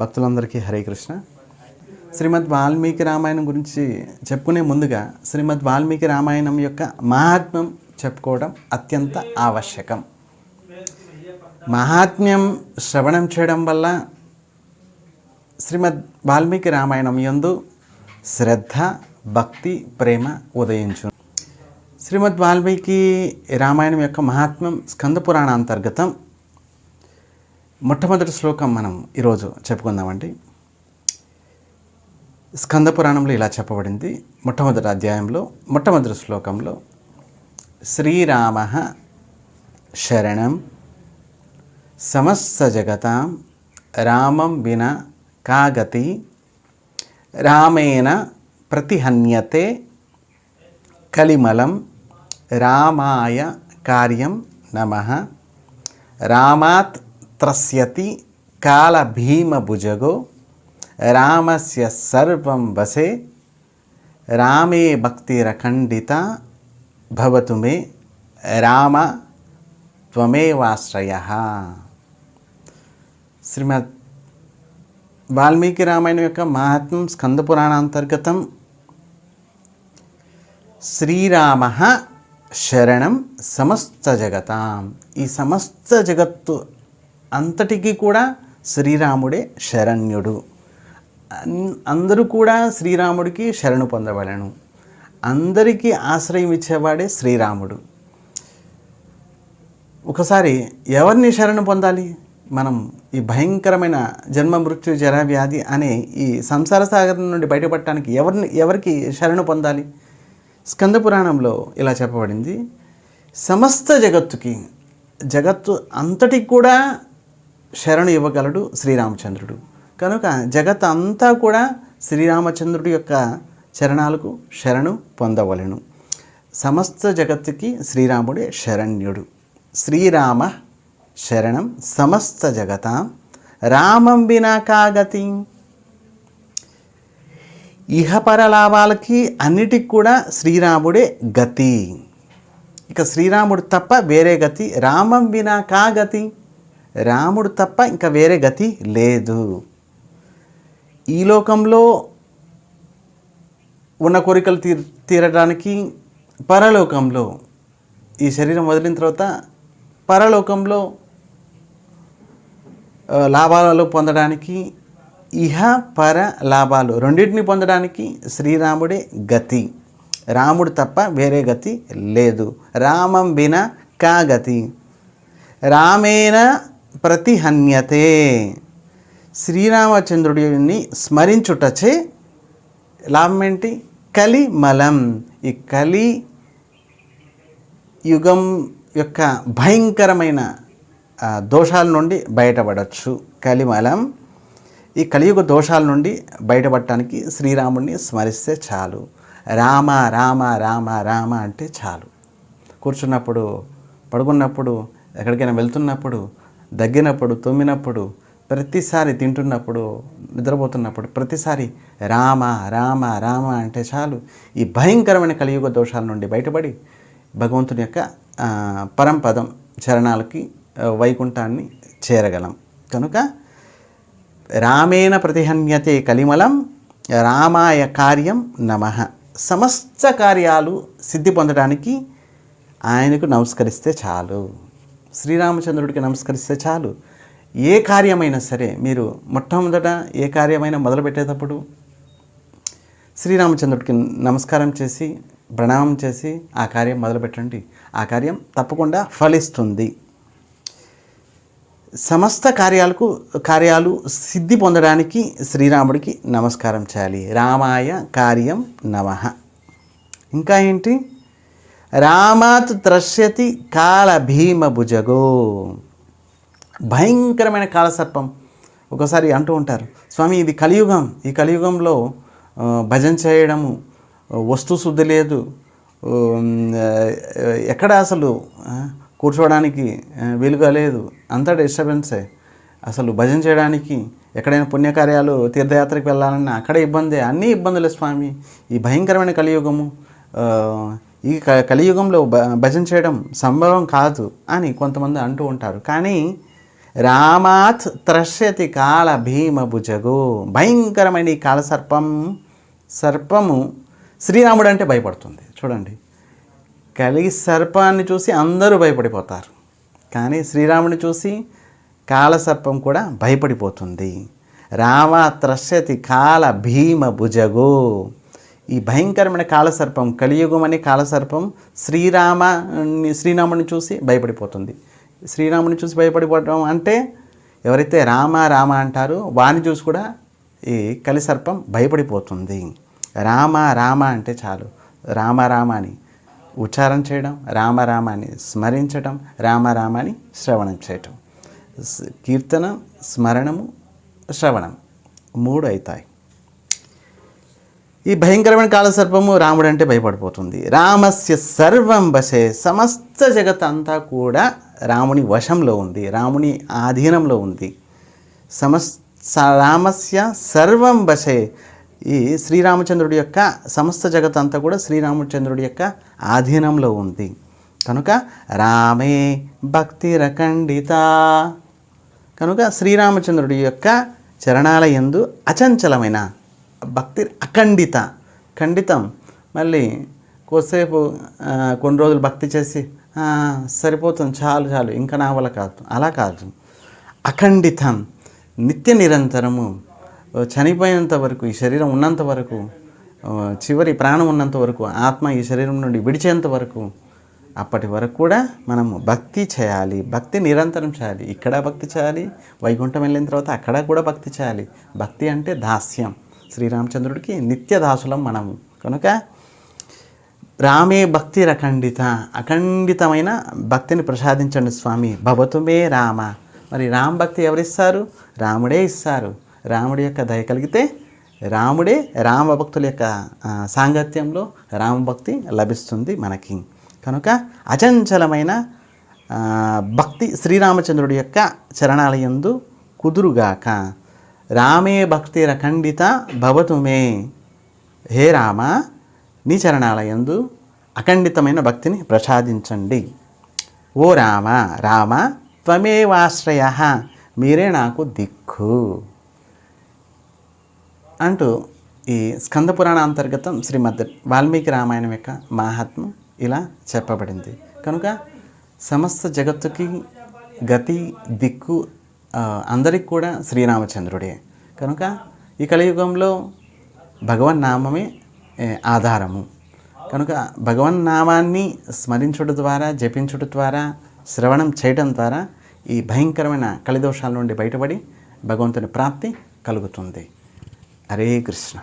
భక్తులందరికీ హరే కృష్ణ. శ్రీమద్ వాల్మీకి రామాయణం గురించి చెప్పుకునే ముందుగా శ్రీమద్ వాల్మీకి రామాయణం యొక్క మహాత్మ్యం చెప్పుకోవడం అత్యంత ఆవశ్యకం. మహాత్మ్యం శ్రవణం చేయడం వల్ల శ్రీమద్ వాల్మీకి రామాయణం యందు శ్రద్ధ భక్తి ప్రేమ ఉదయించు శ్రీమద్ వాల్మీకి రామాయణం యొక్క మహాత్మ్యం స్కంద పురాణ అంతర్గతం మొట్టమొదటి శ్లోకం మనం ఈరోజు చెప్పుకుందామండి. స్కంద పురాణంలో ఇలా చెప్పబడింది. మొట్టమొదటి అధ్యాయంలో మొట్టమొదటి శ్లోకంలో శ్రీరామ శరణం సమస్త జగతాం రామం విన కాగతి రామేణ ప్రతిహన్యతే కలిమలం రామాయ కార్యం నమ రామాత్ త్రస్యతి కాళభీమభుజగో రామస్య సర్వం వసే రామే భక్తిరఖండిత భవతు మే రామ త్వమేవాశ్రయ. శ్రీమద్ వాల్మీకి రామాయణం యొక్క మహాత్మ్యం స్కంద పురాణాంతర్గతం శ్రీరామ శరణం సమస్త జగతాం. ఈ సమస్త జగత్తు అంతటికీ కూడా శ్రీరాముడే శరణ్యుడు. అన్- అందరూ కూడా శ్రీరాముడికి శరణు పొందవలను. అందరికీ ఆశ్రయం ఇచ్చేవాడే శ్రీరాముడు. ఒకసారి ఎవరిని శరణు పొందాలి? మనం ఈ భయంకరమైన జన్మ మృత్యు జర వ్యాధి అనే ఈ సంసార సాగరం నుండి బయటపడటానికి ఎవరిని ఎవరికి శరణు పొందాలి? స్కంద పురాణంలో ఇలా చెప్పబడింది. సమస్త జగత్తుకి జగత్తు అంతటికి కూడా శరణు ఇవ్వగలడు శ్రీరామచంద్రుడు. కనుక జగత్ అంతా కూడా శ్రీరామచంద్రుడి యొక్క చరణాలకు శరణు పొందవలెను. సమస్త జగత్తుకి శ్రీరాముడే శరణ్యుడు. శ్రీరామ శరణం సమస్త జగతాం. రామం వినా కాగతి. ఇహపర లాభాలకి అన్నిటికి కూడా శ్రీరాముడే గతి. ఇక శ్రీరాముడు తప్ప వేరే గతి. రామం వినా కా గతి రాముడు తప్ప ఇంకా వేరే గతి లేదు. ఈ లోకంలో ఉన్న కోరికలు తీర్ తీరడానికి పరలోకంలో ఈ శరీరం వదిలిన తర్వాత పరలోకంలో ఆ, లాభాలు పొందడానికి ఇహ పర లాభాలు రెండింటిని పొందడానికి శ్రీరాముడే గతి. రాముడు తప్ప వేరే గతి లేదు. రామం విన కా గతి. రామేణ ప్రతిహన్యతే. శ్రీరామచంద్రుడిని స్మరించుటచే లాభం ఏంటి? ఈ కలి యుగం యొక్క భయంకరమైన దోషాల నుండి బయటపడవచ్చు కలిమలం. ఈ కలియుగ దోషాల నుండి బయటపడటానికి శ్రీరాముడిని స్మరిస్తే చాలు. రామ రామ రామ రామ అంటే చాలు. కూర్చున్నప్పుడు పడుకున్నప్పుడు ఎక్కడికైనా వెళ్తున్నప్పుడు దగ్గినప్పుడు తుమ్మినప్పుడు ప్రతిసారి తింటున్నప్పుడు నిద్రపోతున్నప్పుడు ప్రతిసారి రామ రామ రామ అంటే చాలు ఈ భయంకరమైన కలియుగ దోషాల నుండి బయటపడి భగవంతుని యొక్క పరంపదం చరణాలకి వైకుంఠాన్ని చేరగలం. కనుక రామేణ ప్రతిహన్యతే కలిమలం రామాయ కార్యం నమ. సమస్త కార్యాలు సిద్ధి పొందడానికి ఆయనకు నమస్కరిస్తే చాలు. శ్రీరామచంద్రుడికి నమస్కరిస్తే చాలు. ఏ కార్యమైనా సరే మీరు మొట్టమొదట ఏ కార్యమైనా మొదలుపెట్టేటప్పుడు శ్రీరామచంద్రుడికి నమస్కారం చేసి ప్రణామం చేసి ఆ కార్యం మొదలుపెట్టండి. ఆ కార్యం తప్పకుండా ఫలిస్తుంది. సమస్త కార్యాలకు కార్యాలు సిద్ధి పొందడానికి శ్రీరాముడికి నమస్కారం చేయాలి. రామాయ కార్యం నమ. ఇంకా ఏంటి? రామాత్ త్రశ్యతి కాల భీమ భుజగో. భయంకరమైన కాలసర్పం. ఒకసారి అంటూ ఉంటారు స్వామి ఇది కలియుగం. ఈ కలియుగంలో భజన చేయడము వస్తు శుద్ధి లేదు. ఎక్కడ అసలు కూర్చోవడానికి వీలుగా లేదు. అంతా డిస్టర్బెన్సే. అసలు భజన చేయడానికి ఎక్కడైనా పుణ్యకార్యాలు తీర్థయాత్రకు వెళ్ళాలన్నా అక్కడే ఇబ్బందే. అన్నీ ఇబ్బందులే స్వామి. ఈ భయంకరమైన కలియుగము ఈ క- కలియుగంలో భ భజన చేయడం సంభవం కాదు అని కొంతమంది అంటూ ఉంటారు. కానీ రామాత్ త్రశ్యతి కాళ భీమ భుజగో. భయంకరమైన ఈ కాలసర్పం సర్పము శ్రీరాముడు అంటే భయపడుతుంది. చూడండి. కలిగి సర్పాన్ని చూసి అందరూ భయపడిపోతారు. కానీ శ్రీరాముని చూసి కాలసర్పం కూడా భయపడిపోతుంది. రామ త్రశ్యతి కాల భీమ భుజగో. ఈ భయంకరమైన కాలసర్పం కలియుగం అనే కాలసర్పం శ్రీరామ శ్రీరాముని చూసి భయపడిపోతుంది. శ్రీరాముని చూసి భయపడిపోవడం అంటే ఎవరైతే రామ రామ అంటారో వాని చూసి కూడా ఈ కలిసర్పం భయపడిపోతుంది. రామ రామ అంటే చాలు. రామ రామ అని ఉచ్చారణ చేయడం రామ రామ అని స్మరించడం రామ రామ అని శ్రవణం చేయటం. కీర్తన స్మరణము శ్రవణం మూడు అవుతాయి. ఈ భయంకరమైన కాలసర్పము రాముడు అంటే భయపడిపోతుంది. రామస్య సర్వం వశే సమస్త జగత్ అంతా కూడా రాముని వశంలో ఉంది రాముని ఆధీనంలో ఉంది. సమస్ స- రామస్య సర్వం వశే ఈ శ్రీరామచంద్రుడి యొక్క సమస్త జగత్ అంతా కూడా శ్రీరామచంద్రుడి యొక్క ఆధీనంలో ఉంది. కనుక రామే భక్తి రఖండిత కనుక శ్రీరామచంద్రుడి యొక్క చరణాల యందు అచంచలమైన భక్తి అఖండిత ఖండితం. మళ్ళీ కొద్దిసేపు కొన్ని రోజులు భక్తి చేసి సరిపోతుంది చాలు చాలు ఇంకా నా వల్ల కాదు అలా కాదు. అఖండితం నిత్య నిరంతరము ఆ, చనిపోయేంత వరకు ఈ శరీరం ఉన్నంత వరకు చివరి ప్రాణం ఉన్నంత వరకు ఆత్మ ఈ శరీరం నుండి విడిచేంత వరకు అప్పటి వరకు కూడా మనము భక్తి చేయాలి భక్తి నిరంతరం చేయాలి. ఇక్కడ భక్తి చేయాలి వైకుంఠం వెళ్ళిన తర్వాత అక్కడ కూడా భక్తి చేయాలి. భక్తి అంటే దాస్యం. శ్రీరామచంద్రుడికి నిత్యదాసులం మనము కనుక రామే భక్తి రఖండిత అఖండితమైన భక్తిని ప్రసాదించండి స్వామి. భవతుమే రామ. మరి రామ భక్తి ఎవరిస్తారు? రాముడే ఇస్తారు. రాముడి యొక్క దయ కలిగితే రాముడే రామ భక్తుల యొక్క సాంగత్యంలో రామభక్తి లభిస్తుంది మనకి. కనుక అచంచలమైన భక్తి శ్రీరామచంద్రుడి యొక్క చరణాలయందు కుదురుగాక. రామే భక్తి రఖండిత భవతుమే హే రామ నీ చరణాలయందు అఖండితమైన భక్తిని ప్రసాదించండి. ఓ రామ రామ త్వమేవాశ్రయ మీరే నాకు దిక్కు. అంటూ ఈ స్కంద పురాణ అంతర్గతం శ్రీమద్ వాల్మీకి రామాయణం యొక్క మహాత్మ్యం ఇలా చెప్పబడింది. కనుక సమస్త జగత్తుకి గతి దిక్కు అందరికి కూడా శ్రీరామచంద్రుడే. కనుక ఈ కలియుగంలో భగవన్ నామమే ఆధారము. కనుక భగవన్ నామాన్ని స్మరించుట ద్వారా జపించుట ద్వారా శ్రవణం చేయడం ద్వారా ఈ భయంకరమైన కలిదోషాల నుండి బయటపడి భగవంతుని ప్రాప్తి కలుగుతుంది. హరే కృష్ణ.